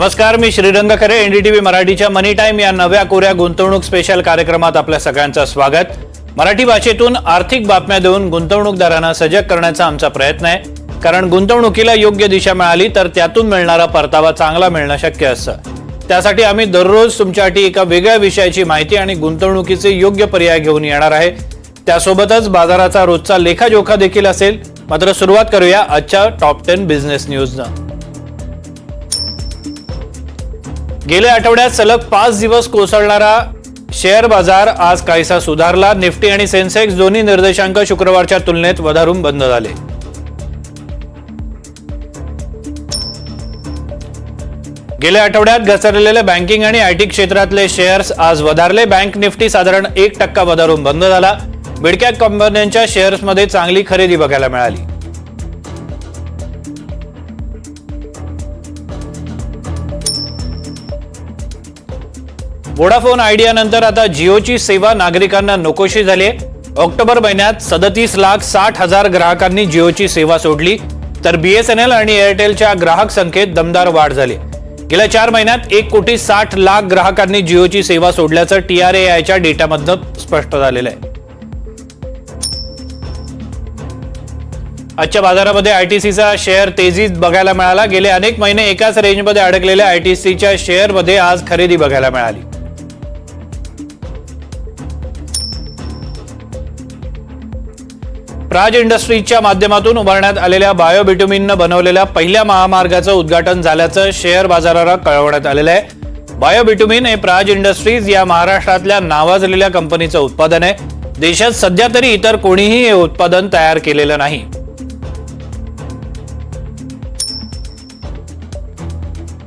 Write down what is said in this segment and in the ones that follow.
नमस्कार मी श्रीरंग खरे एनडीटीव्ही मराठीच्या मनी टाइम या नव्या कोऱ्या गुंतवणूक स्पेशल कार्यक्रमात आपल्या सगळ्यांचं स्वागत. मराठी भाषेतून आर्थिक बातम्या देऊन गुंतवणूकदारांना सजग करण्याचा आमचा प्रयत्न आहे. कारण गुंतवणुकीला योग्य दिशा मिळाली तर त्यातून मिळणारा परतावा चांगला मिळणं शक्य असतं. त्यासाठी आम्ही दररोज तुमच्यासाठी एका वेगळ्या विषयाची माहिती आणि गुंतवणुकीचे योग्य पर्याय घेऊन येणार आहे. त्यासोबतच बाजाराचा रोजचा लेखाजोखा देखील असेल. मात्र सुरुवात करूया आजच्या टॉप टेन बिझनेस न्यूजनं गेल्या आठवड्यात सलग पाच दिवस कोसळणारा शेअर बाजार आज काहीसा सुधारला. निफ्टी आणि सेन्सेक्स दोन्ही निर्देशांक शुक्रवारच्या तुलनेत वधारून बंद झाले. गेल्या आठवड्यात घसरलेले बँकिंग आणि आयटी क्षेत्रातले शेअर्स आज वधारले. बँक निफ्टी साधारण एक टक्का वधारून बंद झाला. बिडक्या कंपन्यांच्या शेअर्समध्ये चांगली खरेदी बघायला मिळाली. वोडाफोन आयडियानंतर आता जिओची सेवा नागरिकांना नकोशी झाली आहे. ऑक्टोबर महिन्यात सदतीस लाख साठ हजार ग्राहकांनी जिओची सेवा सोडली. तर बीएसएनएल आणि एअरटेलच्या ग्राहक संख्येत दमदार वाढ झाली. गेल्या चार महिन्यात एक कोटी साठ लाख ग्राहकांनी जिओची सेवा सोडल्याचं टी आर ए आयच्या डेटामधनं स्पष्ट झालेलं आहे. आजच्या बाजारामध्ये आयटीसीचा शेअर तेजीत बघायला मिळाला. गेले अनेक महिने एकाच रेंजमध्ये अडकलेल्या आयटीसीच्या शेअरमध्ये आज खरेदी बघायला मिळाली. प्राज इंडस्ट्रीजच्या माध्यमातून उभारण्यात आलेल्या बायोबिट्युमिननं बनवलेल्या पहिल्या महामार्गाचं उद्घाटन झाल्याचं शेअर बाजाराला कळवण्यात आलेलं आहे. बायोबिट्युमिन हे प्राज इंडस्ट्रीज या महाराष्ट्रातल्या नावाजलेल्या कंपनीचं उत्पादन आहे. देशात सध्या तरी इतर कोणीही हे उत्पादन तयार केलेलं नाही.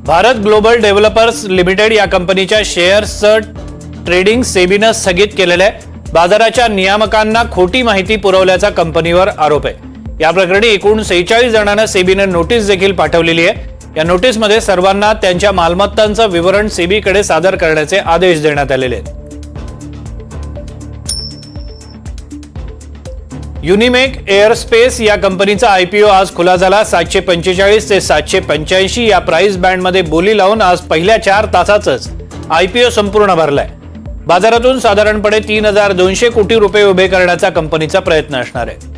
भारत ग्लोबल डेव्हलपर्स लिमिटेड या कंपनीच्या शेअर्सचं ट्रेडिंग सेबीनं स्थगित केलेलं आहे. बाजाराच्या नियामकांना खोटी माहिती पुरवल्याचा कंपनीवर आरोप आहे. या प्रकरणी एकूण सेहेचाळीस जणांना सेबीने नोटीस देखील पाठवलेली आहे. या नोटीसमध्ये सर्वांना त्यांच्या मालमत्तांचं विवरण सेबीकडे सादर करण्याचे आदेश देण्यात आलेले आहेत. युनिमेक एअरस्पेस या कंपनीचा आयपीओ आज खुला झाला. सातशे पंचेचाळीस ते सातशे पंच्याऐंशी या प्राइस बँडमध्ये बोली लावून आज पहिल्या चार तासातच आयपीओ संपूर्ण भरलाय. बाजारातून साधारणपणे तीन हजार दोनशे कोटी रुपये उभे करण्याचा कंपनीचा प्रयत्न असणार आहे.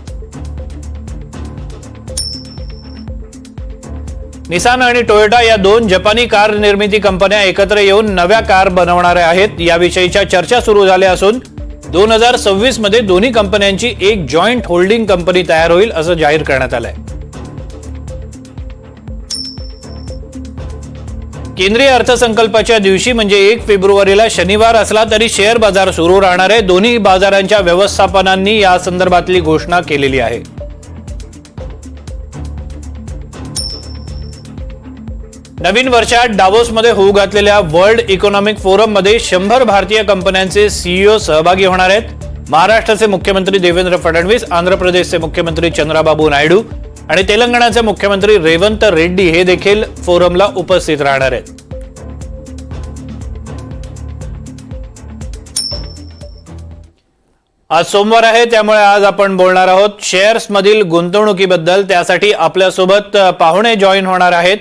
निसान आणि टोयोटा या दोन जपानी कार निर्मिती कंपन्या एकत्र येऊन नव्या कार बनवणाऱ्या आहेत. याविषयीच्या चर्चा सुरू झाल्या असून दोन हजार सव्वीसमध्ये दोन्ही कंपन्यांची एक जॉईंट होल्डिंग कंपनी तयार होईल असं जाहीर करण्यात आलंय. केंद्रीय अर्थसंकल्पाच्या दिवशी म्हणजे एक फेब्रुवारीला शनिवार असला तरी शेअर बाजार सुरू राहणार आहे. दोन्ही बाजारांच्या व्यवस्थापनांनी या संदर्भातली घोषणा केलेली आहे. नवीन वर्षात डावोसमध्ये होऊ घातलेल्या वर्ल्ड इकॉनॉमिक फोरममध्ये शंभर भारतीय कंपन्यांचे सीईओ सहभागी होणार आहेत. महाराष्ट्राचे मुख्यमंत्री देवेंद्र फडणवीस आंध्र प्रदेशचे मुख्यमंत्री चंद्राबाबू नायडू आणि तेलंगणाचे मुख्यमंत्री रेवंत रेड्डी हे देखील फोरमला उपस्थित राहणार आहेत. आज सोमवार आहे त्यामुळे आज आपण बोलणार आहोत. शेअर्स मधील गुंतवणुकीबद्दल त्यासाठी आपल्यासोबत पाहुणे जॉईन होणार आहेत.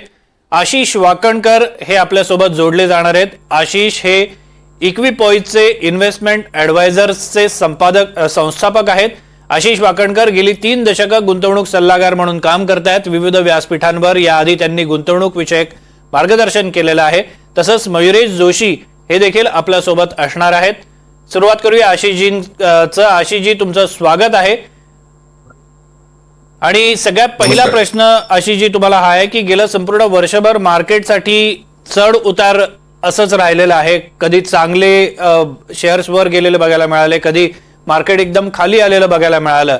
आशिष वाकणकर हे आपल्यासोबत जोडले जाणार आहेत. आशिष हे इक्विपॉईजचे इन्व्हेस्टमेंट ॲडवायझर्सचे संपादक संस्थापक आहेत. आशिष वाकणकर गेली तीन दशकं गुंतवणूक सल्लागार म्हणून काम करतायत. विविध व्यासपीठांवर याआधी त्यांनी गुंतवणूक विषयक मार्गदर्शन केलेलं आहे. तसंच मयुरेश जोशी हे देखील आपल्यासोबत असणार आहेत. सुरुवात करूया आशिषजींचं आशिषजी तुमचं स्वागत आहे. आणि सगळ्यात पहिला. प्रश्न आशिषजी तुम्हाला हा आहे की गेलं संपूर्ण वर्षभर मार्केटसाठी चढ उतार असंच राहिलेलं आहे. कधी चांगले शेअर्स वर गेलेले बघायला मिळाले कधी मार्केट एकदम खाली आलेलं बघायला मिळालं.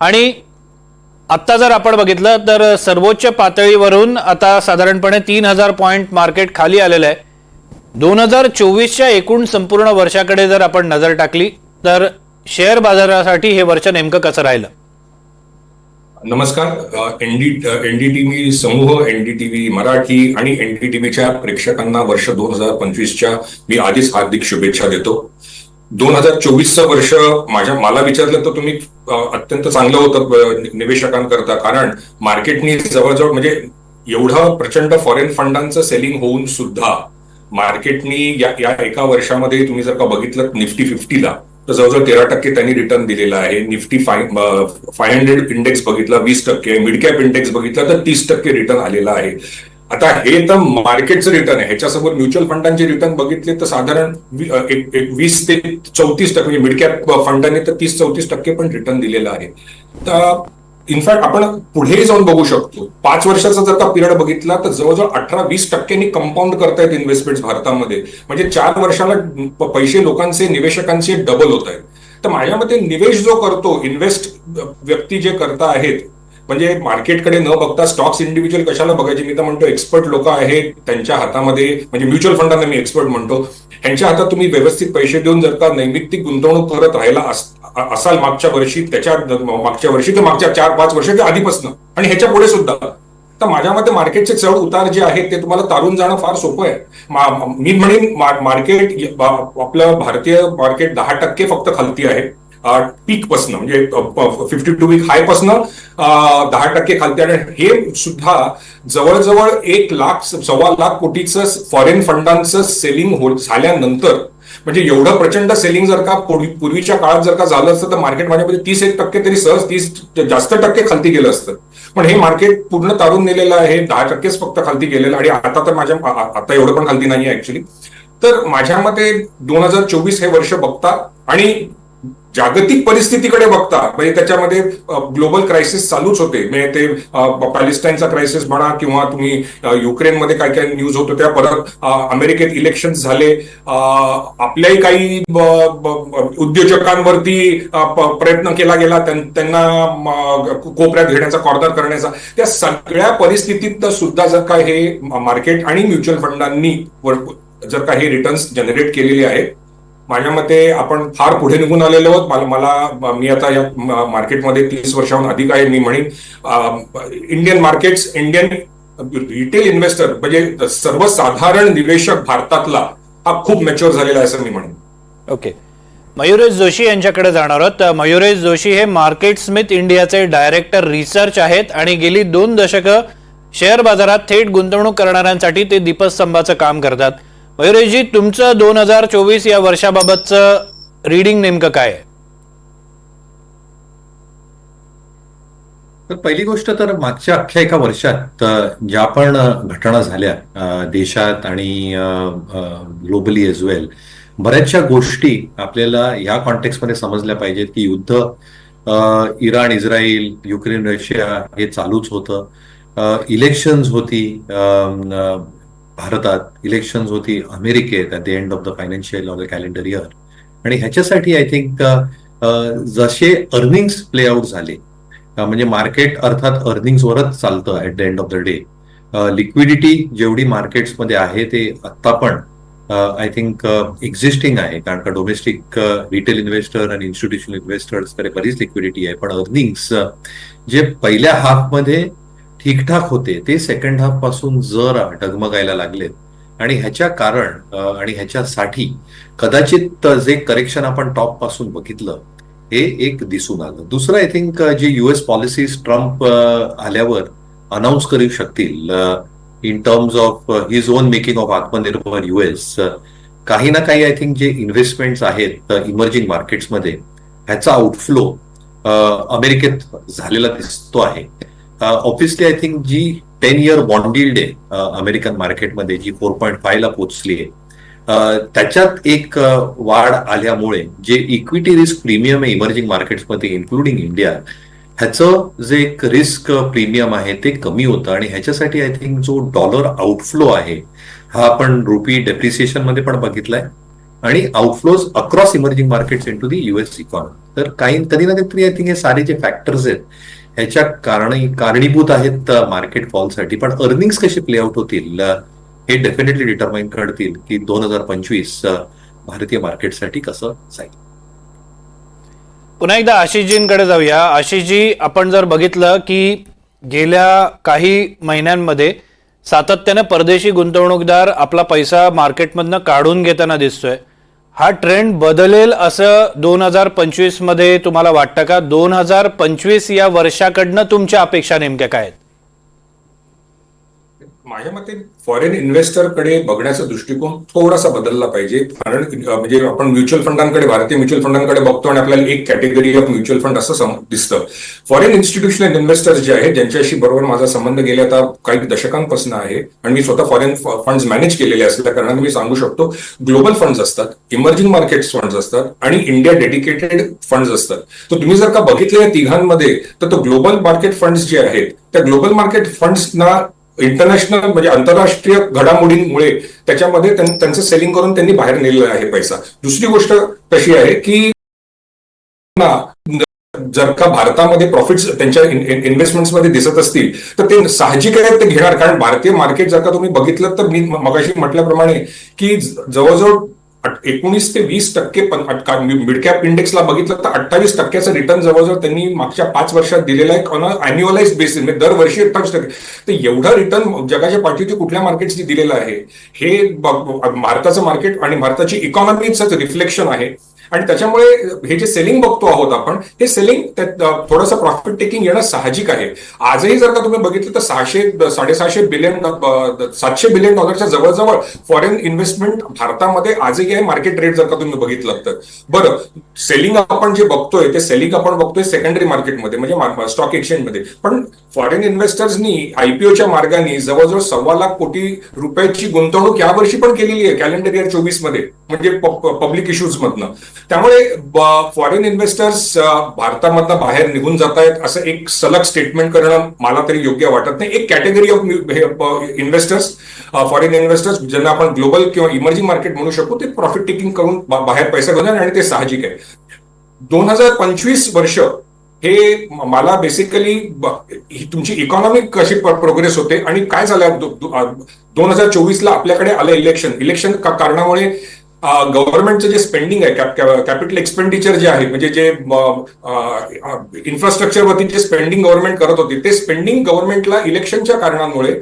आणि आत्ता जर आपण बघितलं तर सर्वोच्च पातळीवरून आता साधारणपणे तीन हजार पॉईंट मार्केट खाली आलेलं आहे. दोन हजार चोवीसच्या एकूण संपूर्ण वर्षाकडे जर आपण नजर टाकली तर शेअर बाजारासाठी हे वर्ष नेमकं कसं राहिलं? नमस्कार. एनडी एनडीटीव्ही समूह एनडीटीव्ही मराठी आणि एनडीटीव्हीच्या प्रेक्षकांना वर्ष दोन हजार पंचवीसच्या मी आधीच हार्दिक शुभेच्छा देतो. दोन हजार चोवीसचं वर्ष माझ्या मला विचारलं तर तुम्ही अत्यंत चांगलं होतं निवेशकांकरता. कारण मार्केटनी जवळजवळ म्हणजे एवढं प्रचंड फॉरेन फंडांचं सेलिंग होऊन सुद्धा मार्केटनी या या एका वर्षामध्ये तुम्ही जर का बघितलं निफ्टी फिफ्टीला तर जवळजवळ तेरा टक्के त्यांनी रिटर्न दिलेला आहे. Nifty five five hundred index बघितला वीस टक्के मिडकॅप इंडेक्स बघितला तर तीस टक्के रिटर्न आलेला आहे. आता हे तर मार्केटचं रिटर्न आहे. ह्याच्यासमोर म्युच्युअल फंडांचे रिटर्न बघितले तर साधारण एक- वीस ते चौतीस टक्के म्हणजे मिड कॅप फंडाने तर तीस चौतीस टक्के पण रिटर्न दिलेला आहे. तर इनफॅक्ट आपण पुढेही जाऊन बघू शकतो. पाच वर्षाचा जर का पिरियड बघितला तर जवळजवळ अठरा वीस टक्क्यांनी कंपाऊंड करतायत इन्व्हेस्टमेंट भारतामध्ये. म्हणजे चार वर्षाला पैसे लोकांचे निवेशकांचे डबल होत आहेत तर माझ्या मते निवेश जो करतो इन्व्हेस्ट व्यक्ती जे करता आहेत म्हणजे मार्केटकडे न बघता स्टॉक्स इंडिव्हिज्युअल कशाला बघायचे? मी तर म्हणतो एक्सपर्ट लोक आहेत त्यांच्या हातामध्ये म्हणजे म्युच्युअल फंडांना मी एक्सपर्ट म्हणतो. यांच्या हातात तुम्ही व्यवस्थित पैसे देऊन जर का नैमित्तिक गुंतवणूक करत राहिला असाल मागच्या वर्षी त्याच्या मागच्या वर्षी तर मागच्या चार पाच वर्षाच्या आधीपासून. आणि ह्याच्या पुढे सुद्धा. तर माझ्या मते मार्केटचे चढ उतार जे आहेत ते तुम्हाला तारून जाणं फार सोपं आहे. मी म्हणेन मार्केट आपलं भारतीय मार्केट दहा टक्के फक्त खालती आहे. पीक पासन म्हणजे फिफ्टी टू वीक हाय पासन दहा टक्के खालती. आणि हे सुद्धा जवळजवळ एक लाख सव्वा लाख कोटीचं फॉरेन फंडांचं सेलिंग हो झाल्यानंतर म्हणजे एवढं प्रचंड सेलिंग जर का पूर्वीच्या काळात जर का झालं असतं तर मार्केट माझ्यामध्ये तीस एक टक्के तरी सहज तीस जास्त टक्के खालती गेलं असतं. पण हे मार्केट पूर्ण तारून नेलेलं आहे दहा टक्केच फक्त खालती गेलेलं आणि आता तर माझ्या आता एवढं पण खालती नाही ऍक्च्युली तर माझ्या मते दोन हजार चोवीस हे वर्ष बघता आणि जागतिक परिस्थितीकडे बघता म्हणजे त्याच्यामध्ये ग्लोबल क्रायसिस चालूच होते. म्हणजे ते पॅलेस्टाईनचा क्रायसिस म्हणा किंवा तुम्ही युक्रेनमध्ये काय काय न्यूज होत होत्या परत अमेरिकेत इलेक्शन झाले. आपल्याही काही उद्योजकांवरती प्रयत्न केला गेला त्यांना कोपऱ्यात घेण्याचा कॉर्नर करण्याचा. त्या सगळ्या परिस्थितीत सुद्धा जर का हे मार्केट आणि म्युच्युअल फंडांनी जर का हे रिटर्न्स जनरेट केलेले आहेत माझ्या मते आपण फार पुढे निघून आलेलो आहोत. मला मला मी आता या मार्केटमध्ये तीस वर्षाहून अधिक आहे. मी म्हणेन Indian markets Indian retail investor म्हणजे सर्वसाधारण निवेशक भारतातला हा खूप मॅच्युअर झालेला आहे असं मी म्हणेन. ओके मयुरेश जोशी यांच्याकडे जाणार आहोत. तर मयुरेश जोशी हे मार्केट स्मिथ इंडियाचे डायरेक्टर रिसर्च आहेत आणि गेली दोन दशकं शेअर बाजारात थेट गुंतवणूक करणाऱ्यांसाठी ते दीपस्तंभाचं काम करतात. मयुरेशजी तुमचं दोन हजार चोवीस या वर्षाबाबतचं रीडिंग नेमकं काय आहे? तर पहिली गोष्ट तर मागच्या अख्ख्या एका वर्षात ज्या पण घटना झाल्या देशात आणि ग्लोबली एज वेल बऱ्याचशा गोष्टी आपल्याला या कॉन्टेक्स्टमध्ये समजल्या पाहिजेत की युद्ध इराण इस्रायल युक्रेन रशिया हे चालूच होतं. इलेक्शन्स होती भारतात इलेक्शन्स होती अमेरिकेत at the end of the financial of the calendar year आणि ह्याच्यासाठी आय थिंक जसे अर्निंग्स प्ले आउट झाले म्हणजे मार्केट अर्थात अर्निंग्सवरच चालतं at the end of the day liquidity जेवढी मार्केट्समध्ये आहे ते आत्ता पण आय थिंक एक्झिस्टिंग आहे. कारण का डोमेस्टिक रिटेल इन्व्हेस्टर आणि इन्स्टिट्यूशनल इन्व्हेस्टर्सकडे बरीच लिक्विडिटी आहे. पण अर्निंग्स जे पहिल्या हाफमध्ये ठीकठाक होते ते सेकंड हाफपासून जरा डगमगायला लागलेत. आणि ह्याच्या कारण आणि ह्याच्यासाठी कदाचित जे करेक्शन आपण टॉपपासून बघितलं हे एक दिसून आलं दुसरं आय थिंक जे युएस पॉलिसीज ट्रम्प आल्यावर अनाऊन्स करू शकतील in terms of his own making of आत्मनिर्भर युएस काही ना काही आय थिंक जे इन्व्हेस्टमेंट्स आहेत इमर्जिंग मार्केट्समध्ये ह्याचा आउटफ्लो अमेरिकेत झालेला दिसतो आहे. ऑब्विसली आय थिंक जी टेन इयर बॉन्डिल्ड आहे अमेरिकन मार्केटमध्ये जी फोर पॉईंट फायला पोचली आहे त्याच्यात एक uh, वाढ आल्यामुळे जे इक्विटी रिस्क प्रीमियम आहे इमर्जिंग मार्केट्समध्ये इन्क्लुडिंग इंडिया ह्याचं जे एक रिस्क प्रीमियम uh, आहे ते कमी होतं आणि ह्याच्यासाठी आय थिंक जो डॉलर आउटफ्लो आहे हा आपण रुपी डेप्रिसिएशनमध्ये पण बघितलाय आणि outflows across emerging markets into the US economy तर काही कधी ना कधीतरी आय थिंक हे सारे जे फॅक्टर्स आहेत ह्याच्या कारण कारणीभूत आहेत मार्केट फॉलसाठी पण अर्निंग्स कसे प्ले आउट होतील हे डेफिनेटली डिटर्माइन करतील की दोन हजार पंचवीस भारतीय मार्केटसाठी कसं जाईल. पुन्हा एकदा आशिषजींकडे जाऊया. आशिषजी आपण जर बघितलं की गेल्या काही महिन्यांमध्ये सातत्याने परदेशी गुंतवणूकदार आपला पैसा मार्केटमधनं काढून घेताना दिसतोय. हा ट्रेंड बदलेल असं दोन हजार पंचवीसमध्ये तुम्हाला वाटतं का? दोन हजार पंचवीस या वर्षाकडनं तुमच्या अपेक्षा नेमक्या काय आहेत? माझ्या मते फॉरेन इन्व्हेस्टरकडे बघण्याचा दृष्टिकोन थोडासा बदलला पाहिजे. कारण म्हणजे आपण म्युच्युअल फंडांकडे भारतीय म्युच्युअल फंडांकडे बघतो आणि आपल्याला एक कॅटेगरी ऑफ म्युच्युअल फंड असं दिसतं. फॉरेन इन्स्टिट्यूशनल इन्व्हेस्टर्स जे आहेत ज्यांच्याशी बरोबर माझा संबंध गेल्या आता काही दशकांपासून आहे आणि मी स्वतः फॉरेन फंड्स मॅनेज केलेले असल्या कारणाने मी सांगू शकतो ग्लोबल फंड्स असतात इमर्जिंग मार्केट्स फंड्स असतात आणि इंडिया डेडिकेटेड फंड्स असतात. तर तुम्ही जर का बघितले या तिघांमध्ये तर तो ग्लोबल मार्केट फंड्स जे आहेत त्या ग्लोबल मार्केट फंड्सना इंटरनॅशनल म्हणजे आंतरराष्ट्रीय घडामोडींमुळे त्याच्यामध्ये त्यांचं सेलिंग करून त्यांनी बाहेर नेलेला आहे पैसा. दुसरी गोष्ट कशी आहे की जर का भारतामध्ये प्रॉफिट्स त्यांच्या इन्व्हेस्टमेंट्समध्ये दिसत असतील तर ते साहजिक आहे ते घेणार. कारण भारतीय मार्केट जर का तुम्ही बघितलं तर मी मगाशी म्हटल्याप्रमाणे की जवळजवळ एकोणीस ते वीस टक्के मिडकॅप इंडेक्सला बघितलं तर अठ्ठावीस टक्क्याचं रिटर्न जवळजवळ त्यांनी मागच्या पाच वर्षात दिलेला आहे ऑन अॅन्युअलाइज बेसिस म्हणजे दरवर्षी अठ्ठावीस टक्के. तर एवढा रिटर्न जगाच्या पाठीवरती कुठल्या मार्केटची दिलेलं आहे हे भारताचं मार्केट आणि भारताची इकॉनॉमीच रिफ्लेक्शन आहे. आणि त्याच्यामुळे हे जे सेलिंग बघतो आहोत आपण हे सेलिंग थोडस थोडंसं प्रॉफिट टेकिंग येणं साहजिक आहे. आजही जर का तुम्ही बघितलं तर सहाशे साडेसहाशे बिलियन सातशे बिलियन डॉलरच्या जवळजवळ फॉरेन इन्व्हेस्टमेंट भारतामध्ये आजही आहे मार्केट रेट जर का तुम्ही बघितलं तर. बरं सेलिंग आपण जे बघतोय ते सेलिंग आपण बघतोय सेकंडरी मार्केटमध्ये म्हणजे स्टॉक एक्सचेंजमध्ये पण फॉरेन इन्व्हेस्टर्सनी आयपीओच्या मार्गाने जवळजवळ सव्वा लाख कोटी रुपयाची गुंतवणूक यावर्षी पण केलेली आहे कॅलेंडर इयर चोवीसमध्ये म्हणजे पब्लिक इश्यूज मधनं. त्यामुळे फॉरेन इन्व्हेस्टर्स भारतामधनं बाहेर निघून जात आहेत असं एक सलग स्टेटमेंट करणं मला तरी योग्य वाटत नाही. एक category of investors foreign investors ज्यांना आपण ग्लोबल किंवा इमर्जिंग मार्केट म्हणू शकतो ते प्रॉफिट टेकिंग करून बाहेर पैसा घेणार आणि ते साहजिक आहे दोन हजार पंचवीस वर्ष हे मला बेसिकली तुमची इकॉनॉमिक कशी प्रोग्रेस होते आणि काय झालं? दोन हजार चोवीसला आपल्याकडे आलं इलेक्शन इलेक्शन कारणामुळे गव्हर्नमेंटचं जे स्पेंडिंग आहे कॅपिटल एक्सपेंडिचर जे आहे म्हणजे जे इन्फ्रास्ट्रक्चरवरती जे स्पेंडिंग गव्हर्नमेंट करत होती ते स्पेंडिंग गव्हर्नमेंटला इलेक्शनच्या कारणांमुळे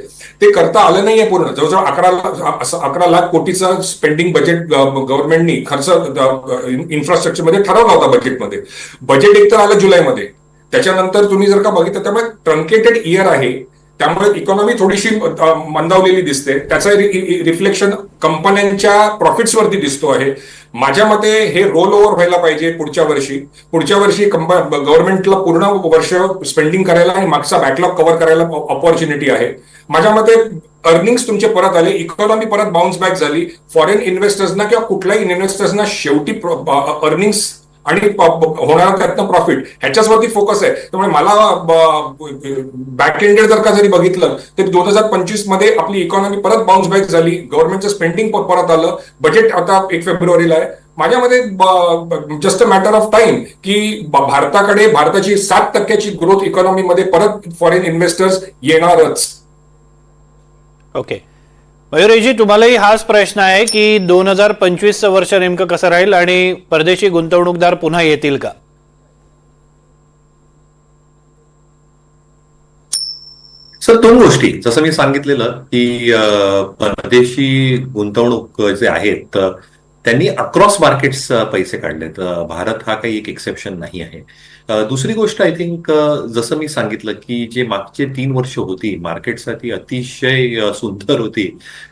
ते करता आलं नाहीये पूर्ण. जवळजवळ अकरा लाख अकरा लाख कोटीचं स्पेंडिंग बजेट गव्हर्नमेंटनी खर्च इन्फ्रास्ट्रक्चरमध्ये ठरवला होता बजेटमध्ये बजेट एक तर आलं जुलैमध्ये. त्याच्यानंतर तुम्ही जर का बघितलं त्यामुळे ट्रंकेटेड इयर आहे. त्यामुळे इकॉनॉमी थोडीशी मंदावलेली दिसते. त्याचं रिफ्लेक्शन कंपन्यांच्या प्रॉफिट्सवरती दिसतो आहे. माझ्या मते हे रोल ओव्हर व्हायला पाहिजे पुढच्या वर्षी. पुढच्या वर्षी गव्हर्नमेंटला पूर्ण वर्ष स्पेंडिंग करायला आणि मागचा बॅकलॉग कव्हर करायला ऑपॉर्च्युनिटी आहे. माझ्या मते अर्निंग्स तुमचे परत आले इकॉनॉमी परत बाउन्स बॅक झाली. फॉरेन इन्व्हेस्टर्सना किंवा कुठल्याही इन्व्हेस्टर्सना शेवटी अर्निंग्स आणि होणार होणारा त्यातनं प्रॉफिट ह्याच्यावरती फोकस आहे. त्यामुळे मला बॅक एंडेड जर का जरी बघितलं तर दोन हजार पंचवीसमध्ये आपली इकॉनॉमी परत बाउन्स बॅक झाली. गव्हर्नमेंटचं स्पेंडिंग परत आलं. बजेट आता एक फेब्रुवारीला आहे. माझ्यामध्ये just a matter of time की भारताकडे भारताची सात टक्क्याची ग्रोथ इकॉनॉमीमध्ये परत फॉरेन इन्व्हेस्टर्स येणारच. ओके मयुरेजी तुम्हालाही हाच प्रश्न आहे की दोन हजार पंचवीसचं वर्ष नेमकं कसं राहील आणि परदेशी गुंतवणूकदार पुन्हा येतील का? सर दोन गोष्टी. जसं मी सांगितलेलं की परदेशी गुंतवणूक जे आहेत त्यांनी अक्रॉस मार्केट्स पैसे काढलेत. भारत हा काही एक एक्सेप्शन नाही आहे. दुसरी गोष्ट आय थिंक जसं मी सांगितलं की जे मागचे तीन वर्ष होती मार्केटसाठी अतिशय सुंदर होती.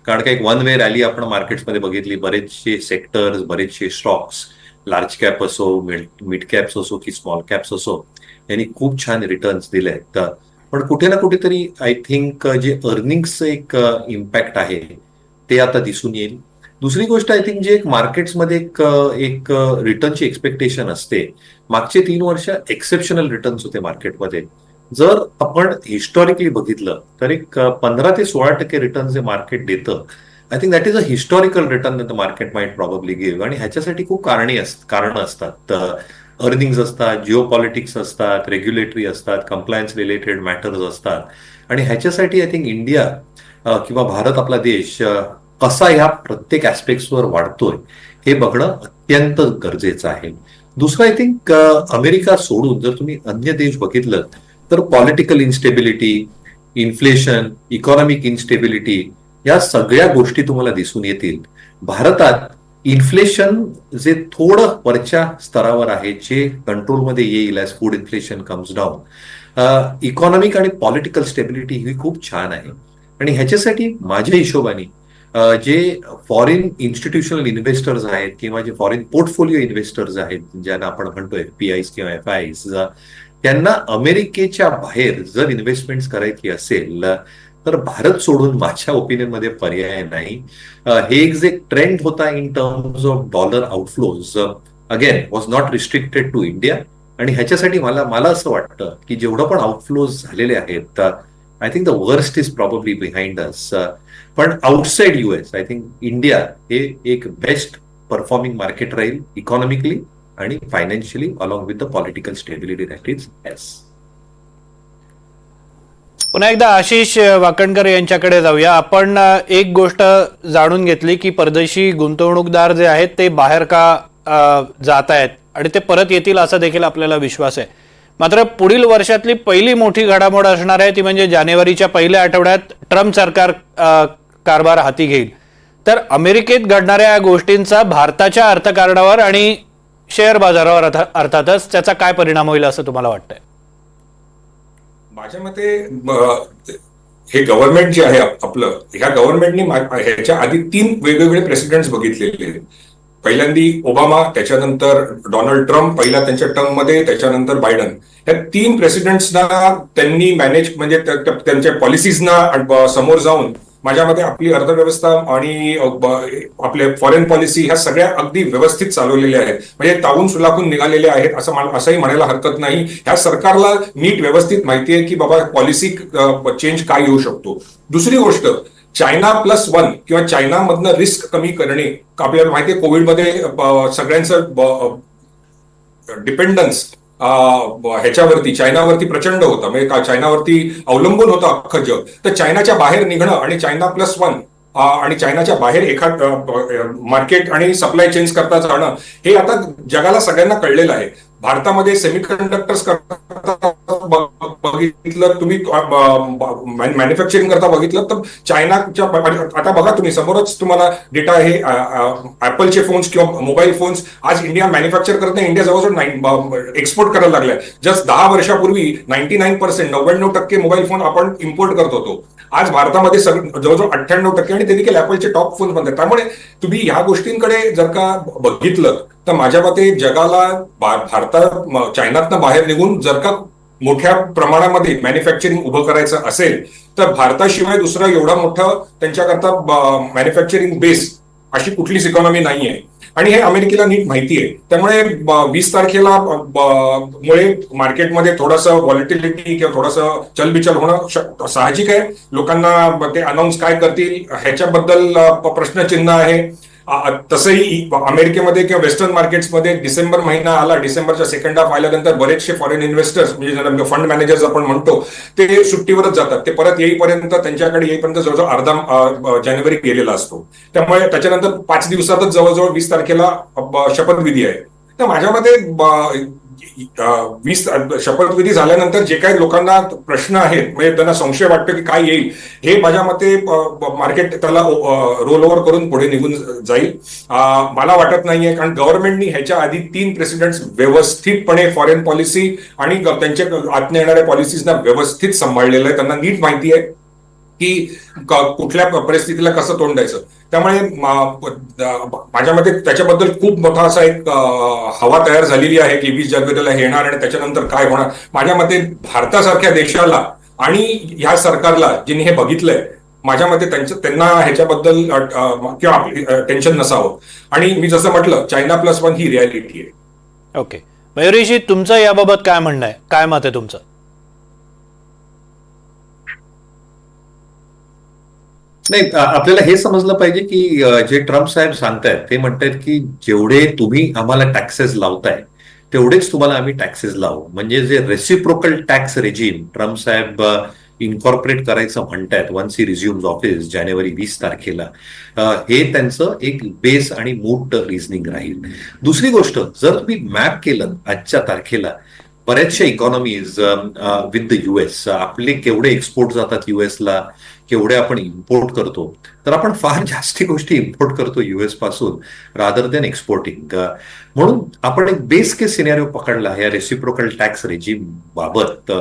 कारण का एक वन वे रॅली आपण मार्केट्समध्ये बघितली बरेचसे सेक्टर्स बरेचसे स्टॉक्स लार्ज कॅप असो मिड मिड कॅप्स असो की स्मॉल कॅप्स असो यांनी खूप छान रिटर्न्स दिले आहेत पण कुठे ना कुठेतरी आय थिंक जे अर्निंगचं एक इम्पॅक्ट आहे ते आता दिसून येईल. दुसरी गोष्ट आय थिंक जे एक मार्केट्समध्ये एक एक रिटर्नची एक्सपेक्टेशन असते मागचे तीन वर्ष एक्सेप्शनल रिटर्न्स होते मार्केटमध्ये. जर आपण हिस्टॉरिकली बघितलं तर एक पंधरा ते सोळा टक्के रिटर्न जे मार्केट देतं. I think that is a historical return the market might probably give आणि ह्याच्यासाठी खूप कारणे कारणं असतात. अर्निंग्स असतात जिओ पॉलिटिक्स असतात रेग्युलेटरी असतात कम्प्लायन्स रिलेटेड मॅटर्स असतात. आणि ह्याच्यासाठी आय थिंक इंडिया किंवा भारत आपला देश कसा ह्या प्रत्येक ऍस्पेक्ट्सवर वाढतोय हे बघणं अत्यंत गरजेचं आहे. दुसरं आय थिंक अमेरिका सोडून जर तुम्ही अन्य देश बघितलं तर political instability inflation economic instability या सगळ्या गोष्टी तुम्हाला दिसून येतील. भारतात इन्फ्लेशन जे थोडं वरच्या स्तरावर आहे जे कंट्रोलमध्ये येईल as food inflation comes down economic आणि पॉलिटिकल स्टेबिलिटी ही खूप छान आहे. आणि ह्याच्यासाठी माझ्या हिशोबाने जे फॉरेन इन्स्टिट्यूशनल इन्व्हेस्टर्स आहेत किंवा जे फॉरेन पोर्टफोलिओ इन्व्हेस्टर्स आहेत ज्यांना आपण म्हणतो एफ पी आयस किंवा एफ आय त्यांना अमेरिकेच्या बाहेर जर इन्व्हेस्टमेंट करायची असेल तर भारत सोडून माझ्या ओपिनियनमध्ये पर्याय नाही. हे एक जे ट्रेंड होता in terms of dollar outflows again was not restricted to India आणि ह्याच्यासाठी मला मला असं वाटतं की जेवढं पण आउटफ्लोज झालेले आहेत I think the worst is probably behind us पण outside US I think India हे एक बेस्ट परफॉर्मिंग मार्केट राहील इकॉनॉमिकली आणि financially along with the political stability that is as पुन्हा एकदा आशिष वाकणकर यांच्याकडे जाऊया. आपण एक गोष्ट जाणून घेतली की परदेशी गुंतवणूकदार जे आहेत ते बाहेर का जात आहेत आणि ते परत येतील असा देखील आपल्याला विश्वास आहे. मात्र पुढील वर्षातली पहिली मोठी घडामोड असणार आहे ती म्हणजे जानेवारीच्या पहिल्या आठवड्यात ट्रम्प सरकार कारभार हाती घेईल. तर अमेरिकेत घडणाऱ्या या गोष्टींचा भारताच्या अर्थकारणावर आणि शेअर बाजारावर अर्थातच त्याचा काय परिणाम होईल असं तुम्हाला वाटतंय? माझ्या मते हे गव्हर्नमेंट जे आहे आपलं ह्या गव्हर्नमेंटनी ह्याच्या आधी तीन वेगवेगळे प्रेसिडेंट्स बघितलेले पहिल्यांदी ओबामा त्याच्यानंतर डोनाल्ड ट्रम्प पहिला त्यांच्या टर्ममध्ये त्याच्यानंतर बायडन. या तीन प्रेसिडेंट्सना त्यांनी मॅनेज म्हणजे त्यांच्या पॉलिसीजना समोर जाऊन माझ्या मते आपली अर्थव्यवस्था आणि आपले फॉरेन पॉलिसी ह्या सगळ्या अगदी व्यवस्थित चालवलेल्या आहेत. म्हणजे तावून सुलाखून निघालेल्या आहेत असं मला- असंही म्हणायला हरकत नाही. ह्या सरकारला नीट व्यवस्थित माहिती आहे की बाबा पॉलिसी चेंज काय येऊ शकतो. दुसरी गोष्ट चायना प्लस वन किंवा चायनामधनं रिस्क कमी करणे आपल्याला माहिती आहे कोविडमध्ये सगळ्यांचं डिपेंडन्स ह्याच्यावरती चायनावरती प्रचंड होता. म्हणजे का चायनावरती अवलंबून होतं अख्खं जग. तर चायनाच्या बाहेर निघणं आणि चायना प्लस वन आणि चायनाच्या बाहेर एखाद मार्केट आणि सप्लाय चेंज करता जाणं हे आता जगाला सगळ्यांना कळलेलं आहे. भारतामध्ये सेमीकंडक्टर्स करता बघितलं तुम्ही मॅन्युफॅक्चरिंग करता बघितलं तर चायनाच्या म्हणजे आता बघा तुम्ही समोरच तुम्हाला डेटा हे ऍपलचे फोन्स किंवा मोबाईल फोन्स आज इंडिया मॅन्युफॅक्चर करत नाही इंडिया जवळजवळ एक्सपोर्ट करायला लागलाय. जस्ट दहा वर्षापूर्वी नाईन्टी नाईन पर्सेंट नव्याण्णव टक्के मोबाईल फोन आपण इम्पोर्ट करत होतो. आज भारतामध्ये सगळं जवळजवळ अठ्ठ्याण्णव टक्के आणि ते देखील ऍपलचे टॉप फोन बनतात. त्यामुळे तुम्ही ह्या गोष्टींकडे जर का बघितलं तर माझ्या मते जगाला भारतात चायनातनं बाहेर निघून जर का मोठ्या प्रमाणामध्ये मॅन्युफॅक्चरिंग उभं करायचं असेल तर भारताशिवाय दुसरा एवढा मोठा त्यांच्याकरता मॅन्युफॅक्चरिंग बेस अशी कुठलीच इकॉनॉमी नाहीये. आणि हे अमेरिकेला नीट माहिती आहे. त्यामुळे वीस तारखेला मुळे मार्केटमध्ये थोडंसं व्हॉलिटिलिटी किंवा थोडंसं चलबिचल होणं साहजिक आहे. लोकांना ते अनाऊन्स काय करतील ह्याच्याबद्दल प्रश्नचिन्ह आहे. तसंही अमेरिकेमध्ये किंवा वेस्टर्न मार्केट्समध्ये डिसेंबर महिना आला डिसेंबरच्या सेकंड हाफ आल्यानंतर बरेचसे फॉरेन इन्व्हेस्टर्स म्हणजे फंड मॅनेजर्स म्हणजे आपण म्हणतो ते सुट्टीवरच जातात. ते परत येईपर्यंत त्यांच्याकडे येईपर्यंत जवळजवळ अर्धा जानेवारी गेलेला असतो. त्यामुळे त्याच्यानंतर पाच दिवसातच जवळजवळ वीस तारखेला शपथविधी आहे. तर माझ्या मते वीस शपथविधी झाल्यानंतर जे काही लोकांना प्रश्न आहेत म्हणजे त्यांना संशय वाटतो की काय येईल हे माझ्या मते मार्केट त्याला रोल ओव्हर करून पुढे निघून जाईल. मला वाटत नाहीये कारण गव्हर्नमेंटनी ह्याच्या आधी तीन प्रेसिडेंट्स व्यवस्थितपणे फॉरेन पॉलिसी आणि त्यांच्या आतने येणाऱ्या पॉलिसीजना व्यवस्थित सांभाळलेलं आहे. त्यांना नीट माहिती आहे की कुठल्या परिस्थितीला कसं तोंड द्यायचं. त्यामुळे माझ्या मते त्याच्याबद्दल खूप मोठा असा एक हवा तयार झालेली आहे की वीस जानेवारीला हे येणार आणि त्याच्यानंतर काय होणार. माझ्या मते भारतासारख्या देशाला आणि ह्या सरकारला ज्यांनी हे बघितलंय माझ्या मते त्यांचं त्यांना ह्याच्याबद्दल किंवा टेन्शन नसावं. आणि मी जसं म्हटलं चायना प्लस वन ही रियालिटी आहे. ओके. मयुरीशी तुमचं याबाबत काय म्हणणं आहे? काय मत आहे तुमचं? नाही आपल्याला हे समजलं पाहिजे की जे ट्रम्प साहेब सांगतायत ते म्हणतायत की जेवढे तुम्ही आम्हाला टॅक्सेस लावताय तेवढेच तुम्हाला आम्ही टॅक्सेस लावू. म्हणजे जे रेसिप्रोकल टॅक्स रेजिम ट्रम्प साहेब इन्कॉर्पोरेट करायचं म्हणतायत वन्स ही रिझ्युम्स ऑफिस जानेवारी वीस तारखेला हे त्यांचं एक बेस आणि मूट रिझनिंग राहील. दुसरी गोष्ट जर तुम्ही मॅप केलं आजच्या तारखेला बऱ्याचशा इकॉनॉमीज विथ द युएस आपले केवढे एक्सपोर्ट जातात युएसला केवढे आपण इम्पोर्ट करतो. तर आपण फार जास्ती गोष्टी इम्पोर्ट करतो युएसपासून रादर देन एक्सपोर्टिंग म्हणून आपण एक बेस केस सिनेरिओ पकडला या रेसिप्रोकल टॅक्स रेजिम बाबत.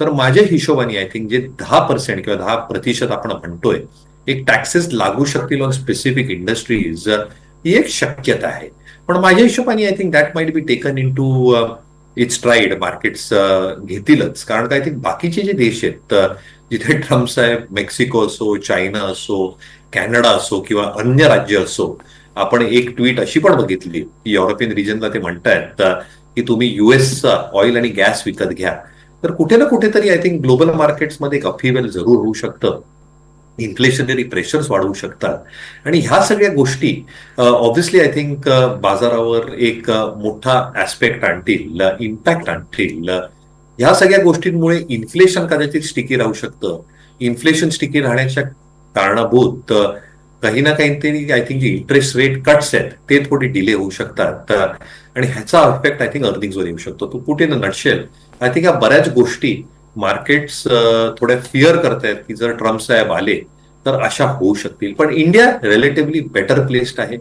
तर माझ्या हिशोबाने आय थिंक जे दहा पर्सेंट किंवा दहा प्रतिशत आपण म्हणतोय एक टॅक्सेस लागू शकतील ऑन स्पेसिफिक इंडस्ट्रीज ही एक शक्यता आहे. पण माझ्या हिशोबाने I think that might be taken in to its stride markets घेतीलच. कारण काय थिंक बाकीचे जे देश आहेत जिथे ट्रम्प साहेब मेक्सिको असो चायना असो कॅनडा असो किंवा अन्य राज्य असो आपण एक ट्विट अशी पण बघितली की युरोपियन रिजनला ते म्हणतायत की तुम्ही युएसचा ऑइल आणि गॅस विकत घ्या. तर कुठे ना कुठेतरी आय थिंक ग्लोबल मार्केट्समध्ये एक अफिवेल जरूर होऊ शकतं. इन्फ्लेशनरी प्रेशर्स वाढवू शकतात. आणि ह्या सगळ्या गोष्टी ऑब्व्हियसली आय थिंक बाजारावर एक मोठा ऍस्पेक्ट आणतील इम्पॅक्ट आणतील ह्या सगळ्या गोष्टींमुळे इन्फ्लेशन कदाचित स्टिकी राहू शकतं. इन्फ्लेशन स्टिकी राहण्याच्या कारणाभूत काही ना काहीतरी आय थिंक जे इंटरेस्ट रेट कट्स आहेत ते थोडे डिले होऊ शकतात. आणि ह्याचा इफेक्ट आय थिंक अर्निंग्सवर येऊ शकतो. तो कुठे न नटशेल. आय थिंक या बऱ्याच गोष्टी मार्केट्स थोड्या फिअर करतायत की जर ट्रम्प साहेब आले तर अशा होऊ शकतील. पण इंडिया रिलेटिव्हली बेटर प्लेस्ड आहे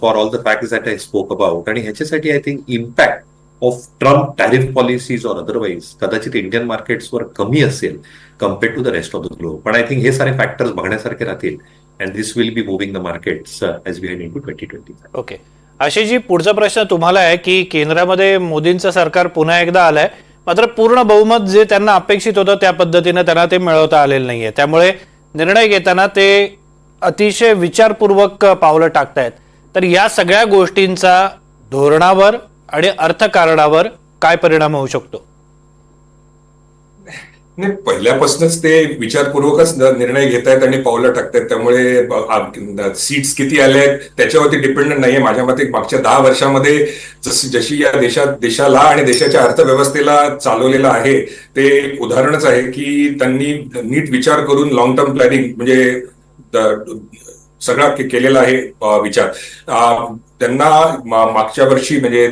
for all the fact that I spoke about आणि ह्याच्यासाठी I think impact of Trump tariff policies or otherwise कदाचित इंडियन मार्केट्सवर कमी असेल compared to the rest of the globe पण आय थिंक हे सारे फॅक्टर्स बघण्यासारखे राहतील and this will be moving the markets as we into twenty twenty okay Ashishji पुढचा प्रश्न तुम्हाला आहे की केंद्रामध्ये मोदींचं सरकार पुन्हा एकदा आलंय मात्र पूर्ण बहुमत जे त्यांना अपेक्षित होतं त्या पद्धतीनं त्यांना ते मिळवता आलेलं नाहीये. त्यामुळे निर्णय घेताना ते अतिशय विचारपूर्वक पावलं टाकतायत. तर या सगळ्या गोष्टींचा धोरणावर आणि अर्थकारणावर काय परिणाम होऊ शकतो? नाही पहिल्यापासूनच ते विचारपूर्वकच निर्णय घेत आहेत आणि पावलं टाकतायत. त्यामुळे सीट्स किती आले आहेत त्याच्यावरती डिपेंडंट नाहीये. माझ्या मते मागच्या दहा वर्षामध्ये जशी जशी या देशात देशाला आणि देशाच्या अर्थव्यवस्थेला चालवलेलं आहे ते उदाहरणच आहे की त्यांनी नीट विचार करून लॉंग टर्म प्लॅनिंग म्हणजे सगळा केलेला आहे विचार. त्यांना मागच्या वर्षी म्हणजे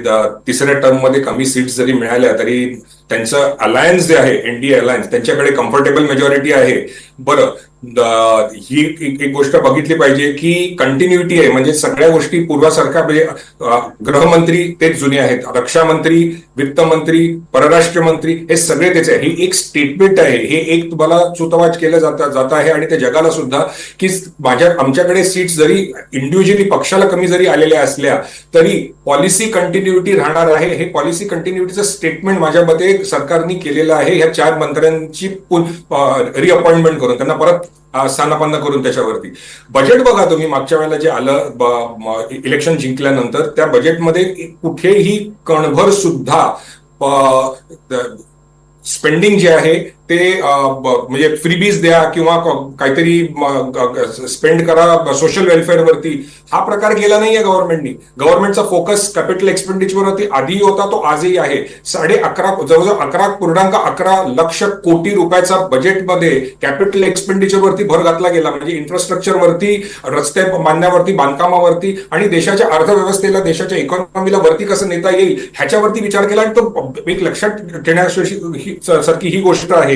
तिसऱ्या टर्ममध्ये कमी सीट्स जरी मिळाल्या तरी त्यांचं अलायन्स जे आहे एनडीए अलायन्स त्यांच्याकडे कम्फर्टेबल मेजॉरिटी आहे. बरं ही एक एक गोष्ट बघितली पाहिजे की कंटिन्युटी आहे. म्हणजे सगळ्या गोष्टी पूर्वासारख्या म्हणजे गृहमंत्री तेच जुने आहेत. रक्षामंत्री वित्तमंत्री परराष्ट्र मंत्री हे सगळे तेच आहे. ही एक स्टेटमेंट आहे. हे एक तुम्हाला सुतवाच केलं जात जात आहे आणि ते जगाला सुद्धा की माझ्या आमच्याकडे सीट्स जरी इंडिव्हिज्युअली पक्षाला कमी जरी आलेल्या असल्या तरी पॉलिसी कंटिन्युटी राहणार आहे. हे पॉलिसी कंटिन्युटीचं स्टेटमेंट माझ्या मते सरकारने केलेलं आहे. ह्या चार मंत्र्यांची रिअपॉइंटमेंट करून. त्यांना परत स्थानापन्न करून त्याच्यावरती. बजेट बघा तुम्ही मागच्या वेळेला जे आलं इलेक्शन जिंकल्यानंतर त्या बजेटमध्ये कुठेही कणभर सुद्धा स्पेंडिंग जे आहे ते म्हणजे फ्रीबीज द्या किंवा काहीतरी स्पेंड करा सोशल वेलफेअरवरती हा प्रकार केला नाहीये गव्हर्नमेंटनी गव्हर्नमेंटचा फोकस कॅपिटल एक्सपेंडिचरवरती आधी होता तो आजही आहे. साडे अकरा जवळजवळ अकरा पूर्णांक अकरा लक्ष कोटी रुपयाचा बजेटमध्ये कॅपिटल एक्सपेंडिचरवरती भर घातला गेला. म्हणजे इन्फ्रास्ट्रक्चरवरती रस्ते बांधण्यावरती बांधकामावरती आणि देशाच्या अर्थव्यवस्थेला देशाच्या इकॉनॉमीला वरती कसं नेता येईल ह्याच्यावरती विचार केला आणि तो एक लक्षात ठेवण्यासारखी ही गोष्ट आहे.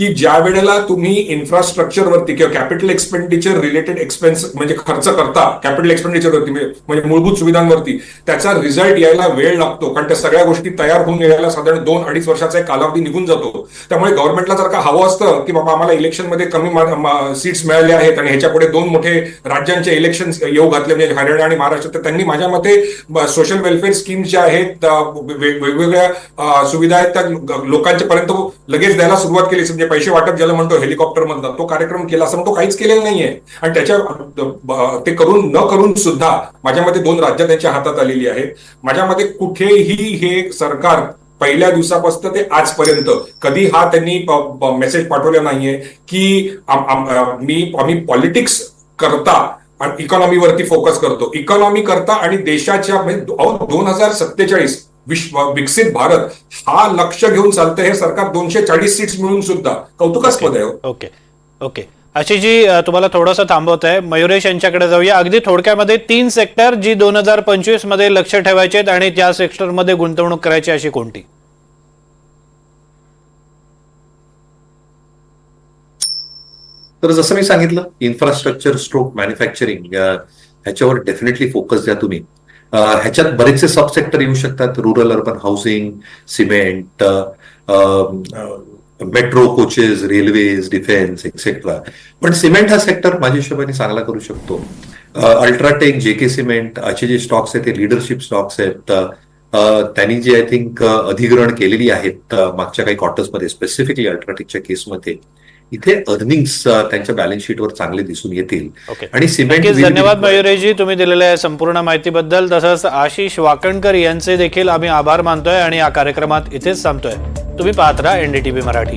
की ज्या वेळेला तुम्ही इन्फ्रास्ट्रक्चरवरती किंवा कॅपिटल एक्सपेंडिचर रिलेटेड एक्सपेन्स म्हणजे खर्च करता कॅपिटल एक्सपेंडिचरवरती म्हणजे, म्हणजे मूलभूत सुविधांवरती त्याचा रिझल्ट यायला वेळ लागतो. कारण त्या सगळ्या गोष्टी तयार होऊन यायला साधारण दोन अडीच वर्षाचा एक कालावधी निघून जातो. त्यामुळे गव्हर्नमेंटला जर का हवं असतं की बाबा आम्हाला इलेक्शनमध्ये कमी सीट्स मिळाले आहेत आणि ह्याच्या पुढे दोन मोठे राज्यांचे इलेक्शन येऊ घातले म्हणजे हरियाणा आणि महाराष्ट्र तर त्यांनी माझ्या मते सोशल वेलफेअर स्कीम्स ज्या आहेत वेगवेगळ्या सुविधा आहेत त्या लोकांच्या पर्यंत लगेच द्यायला सुरुवात केली. म्हणजे पैसे वाटप ज्याला म्हणतो हेलिकॉप्टर म्हणतात तो कार्यक्रम केला असं तो काहीच केलेला नाहीये. आणि त्याच्या ते करून न करून सुद्धा माझ्या मते दोन राज्य त्यांच्या हातात आलेली आहेत. माझ्या मते कुठेही हे सरकार पहिल्या दिवसापासून ते आजपर्यंत कधी हा त्यांनी मेसेज पाठवला नाहीये की मी आम्ही पॉलिटिक्स करता आणि इकॉनॉमीवरती फोकस करतो. इकॉनॉमी करता आणि देशाच्या म्हणजे दोन हजार सत्तेचाळीस विश्व विकसित भारत हा लक्ष घेऊन चालतं हे सरकार दोनशे चाळीस सीट्स मिळून सुद्धा. कौतुकास्पद आहे हो. Okay okay. अ, तुम्हाला थोडंसं थांबवत आहे. मयुरेश यांच्याकडे जाऊया. अगदी थोडक्यामध्ये तीन सेक्टर जी दोन हजार पंचवीसमध्ये लक्ष ठेवायचे आहेत आणि त्या सेक्टरमध्ये गुंतवणूक करायची अशी कोणती? तर जसं मी सांगितलं इन्फ्रास्ट्रक्चर स्ट्रोक मॅन्युफॅक्चरिंग ह्याच्यावर डेफिनेटली फोकस द्या तुम्ही. ह्याच्यात बरेचसे सबसेक्टर येऊ शकतात. Rural urban housing cement metro coaches railways defence etcetera पण सिमेंट हा सेक्टर माझ्या हिशोबाने चांगला करू शकतो. अल्ट्राटेक जे के सिमेंट असे जे स्टॉक्स आहेत ते लिडरशिप स्टॉक्स आहेत. त्यांनी जे आय थिंक अधिग्रहण केलेली आहेत मागच्या काही क्वार्टर्समध्ये स्पेसिफिकली अल्ट्राटेकच्या केसमध्ये इथे अर्निंग्स त्यांच्या बॅलन्स शीटवर चांगले दिसून येतील. आणि सिमेंट धन्यवाद मयुरेजी. तुम्ही दिलेल्या संपूर्ण माहितीबद्दल. तसंच आशिष वाकणकर यांचे देखील आम्ही आभार मानतोय आणि या कार्यक्रमात इथेच थांबतोय. तुम्ही पाहत राहा एनडीटीव्ही मराठी.